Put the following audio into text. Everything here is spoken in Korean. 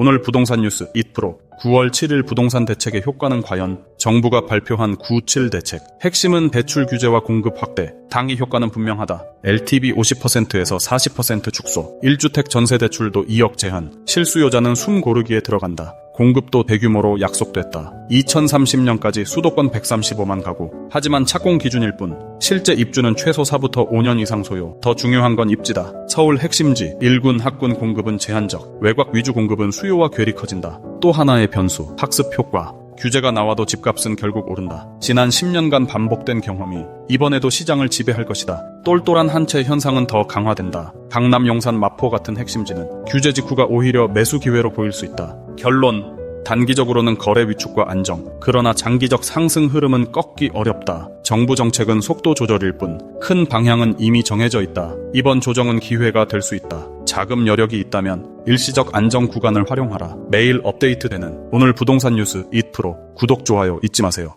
오늘 부동산 뉴스 잇프로 9월 7일 부동산 대책의 효과는 과연 정부가 발표한 97 대책 핵심은 대출 규제와 공급 확대 당이 효과는 분명하다 LTV 50%에서 40% 축소 1주택 전세 대출도 2억 제한 실수요자는 숨 고르기에 들어간다 공급도 대규모로 약속됐다. 2030년까지 수도권 135만 가구. 하지만 착공 기준일 뿐. 실제 입주는 최소 4부터 5년 이상 소요. 더 중요한 건 입지다. 서울 핵심지, 일군 학군 공급은 제한적. 외곽 위주 공급은 수요와 괴리 커진다. 또 하나의 변수, 학습 효과. 규제가 나와도 집값은 결국 오른다. 지난 10년간 반복된 경험이 이번에도 시장을 지배할 것이다. 똘똘한 한채 현상은 더 강화된다. 강남, 용산, 마포 같은 핵심지는 규제 직후가 오히려 매수 기회로 보일 수 있다. 결론. 단기적으로는 거래 위축과 안정. 그러나 장기적 상승 흐름은 꺾기 어렵다. 정부 정책은 속도 조절일 뿐 큰 방향은 이미 정해져 있다. 이번 조정은 기회가 될 수 있다. 자금 여력이 있다면 일시적 안정 구간을 활용하라. 매일 업데이트되는 오늘 부동산 뉴스 잇프로 구독 좋아요 잊지 마세요.